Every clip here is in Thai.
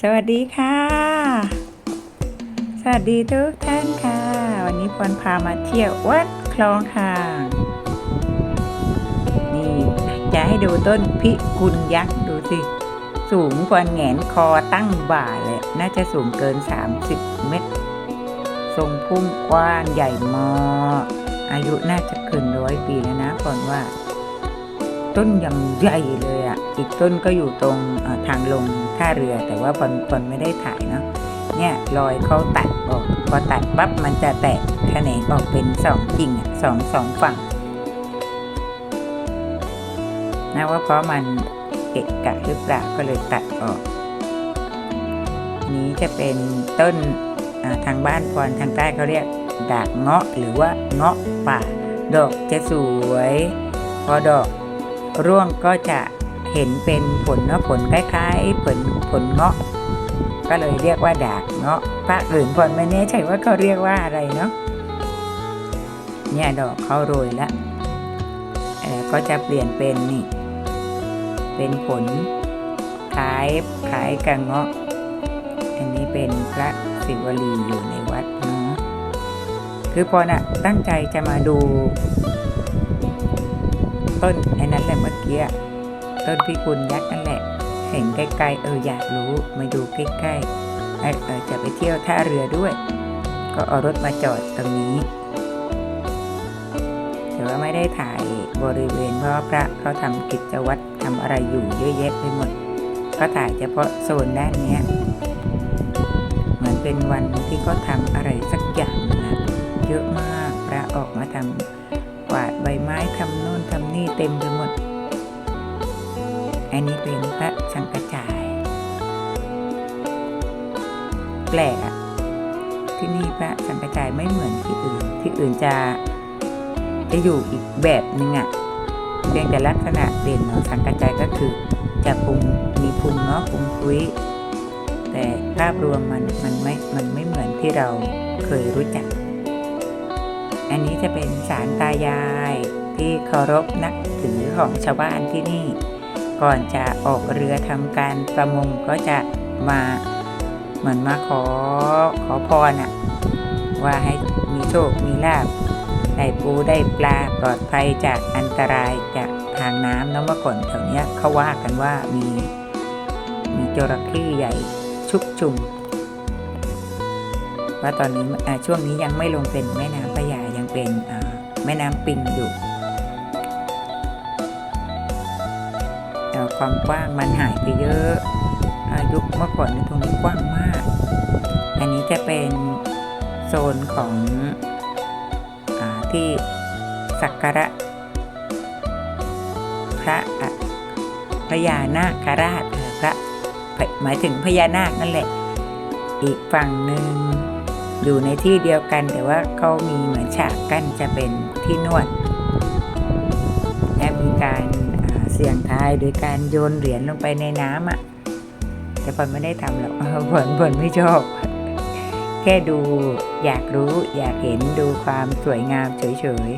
สวัสดีค่ะ สวัสดีทุกท่านค่ะ วันนี้พรพามาเที่ยววัดคลองค่ะนี่จะให้ดูต้นพิกุลยักษ์ดูสิ สูงกว่าแงนคอตั้งบ่าเลย น่าจะสูงเกิน 30 เมตร ทรงพุ่มกว้างใหญ่มากอายุน่าจะเกินร้อยปีแล้วนะพรว่า ต้นยังใหญ่เลยอะ อีกต้นก็อยู่ตรงทางลงท่าเรือ แต่ว่าพรพรไม่ได้ถ่ายเนาะเนี่ยรอยเขาตัดออกพอตัดปั๊บมันจะแตกแขนงออกเป็นสองกิ่งสองสองฝั่งนะว่าเพราะมันเกะกะหรือเปล่าก็เลยตัดออก นี้จะเป็นต้นทางบ้านพรทางใต้เขาเรียกดากเงาะหรือว่าเงาะป่า ดอกจะสวย พอดอกร่วงก็จะ เห็นเป็นผลเนาะผลคล้ายๆ ผลผลเงาะ ก็เลยเรียกว่าดากเงาะภาคอื่นพรไม่แน่ใจว่าเขาเรียกว่าอะไรเนาะเนี่ยดอกเขาโรยแล้วก็จะเปลี่ยนเป็นนี่เป็นผลคล้ายคล้ายกับเงาะ อันนี้เป็นพระศิวลีอยู่ในวัดเนาะคือพอน่ะตั้งใจจะมาดูต้นไอ้นั้นแหละเมื่อกี้ ต้นพิกุลยักษ์นั่นแหละ เห็นใกล้ๆเอออยากรู้มาดูใกล้ๆเออจะไปเที่ยวท่าเรือด้วย ก็เอารถมาจอดตรงนี้แต่ว่าไม่ได้ถ่ายบริเวณเพราะว่าพระเขาทำกิจวัตรทำอะไรอยู่เยอะแยะไปหมด ก็ถ่ายเฉพาะโซนด้านนี้เหมือนเป็นวันที่เขาทำอะไรสักอย่างนะเยอะมากพระออกมาทำกวาดใบไม้ทำโน่นทำนี่เต็มไปหมด อันนี้เป็นพระสังกระจาย แปลกอะที่นี่พระสังกระจายไม่เหมือนที่อื่น ที่อื่นจะจะอยู่อีกแบบหนึงอะเพียงแต่ลักษณะเด่นของสังกระจายก็คือ จะพุงมีพุงเนาะพุงคุยแต่ภาพรวมมันมันไม่ มันไม่เหมือนที่เราเคยรู้จัก อันนี้จะเป็นสารตายายที่เคารพนักถือของชาวบ้านที่นี่ ก่อนจะออกเรือทำการประมงก็จะมาเหมือนมาขอขอพรอะว่าให้มีโชคมีลาบได้ปูได้ปลาปลอดภัยจากอันตรายจากทางน้ำแล้วเมื่อก่อนแถวเนี้ยเขาว่ากันว่ามีมีจระเข้ใหญ่ชุกชุมว่าตอนนี้ช่วงนี้ยังไม่ลงเป็นแม่น้ำพระยายังเป็นแม่น้ำปิงอยู่ ความกว้างมันหายไปเยอะอายุเมื่อก่อนในตรงนี้กว้างมาก อันนี้จะเป็นโซนของอที่สักการะพระอะพญานาคราชพระหมายถึงพญานาคนั่นแหละ อีกฝั่งหนึ่งอยู่ในที่เดียวกันแต่ว่าเขามีเหมือนฉากกั้นจะเป็นที่นวด สี่ยงทายโดยการโยนเหรียญลงไปในน้ำอะ แต่ผลไม่ได้ทำหรอกผลผลไม่ชอบ แค่ดูอยากรู้อยากเห็นดูความสวยงามเฉย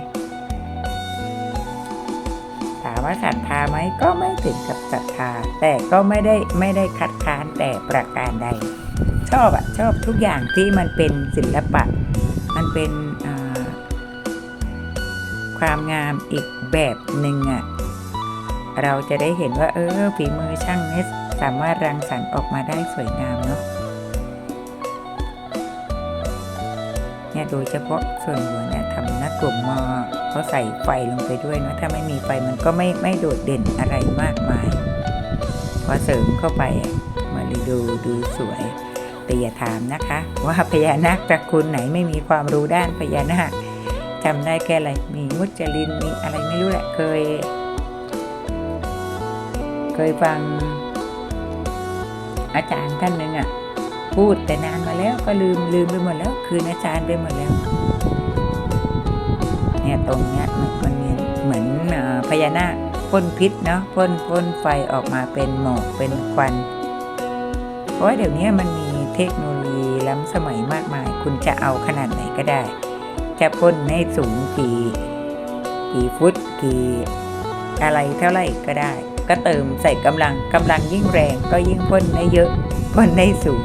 ๆ ถามว่าศรัทธาไหมก็ไม่ถึงกับศรัทธา แต่ก็ไม่ได้ไม่ได้คัดค้านแต่ประการใด ชอบอะชอบทุกอย่างที่มันเป็นศิลปะ มันเป็นความงามอีกแบบหนึ่งอะ เราจะได้เห็นว่าเออฝีมือช่างเนสสามารถรังสรรค์ออกมาได้สวยงามเนาะเนี่ยโดยเฉพาะส่วนหัวเนี่ยทำนักกลุ่มมอเขาใส่ไฟลงไปด้วยเนอะถ้าไม่มีไฟมันก็ไม่ไม่โดดเด่นอะไรมากมายพอเสริมเข้าไปมันเลยดูดูสวยแต่อย่าถามนะคะ ว่าพญานาคตระกูลไหนไม่มีความรู้ด้านพญานาคจำได้แค่อะไรมีมุจลินมีอะไรไม่รู้แหละเคย เคยฟัง อาจารย์ท่านหนึ่งอะ พูดแต่นานมาแล้วก็ลืมลืมไปหมดแล้ว คืนอาจารย์ไปหมดแล้ว เนี่ยตรงเนี้ยมันมีเหมือนพญานาคพ่นพิษเนาะพ่นพ่นไฟออกมาเป็นหมอกเป็นควัน เพราะว่าเดี๋ยวนี้มันมีเทคโนโลยีล้ำสมัยมากมาย คุณจะเอาขนาดไหนก็ได้ จะพ่นให้สูงกี่ กี่ฟุตกี่อะไรเท่าไหร่ก็ได้ ก็เติมใส่กำลังกำลังยิ่งแรงก็ยิ่งพ่นได้เยอะพ่นได้สูง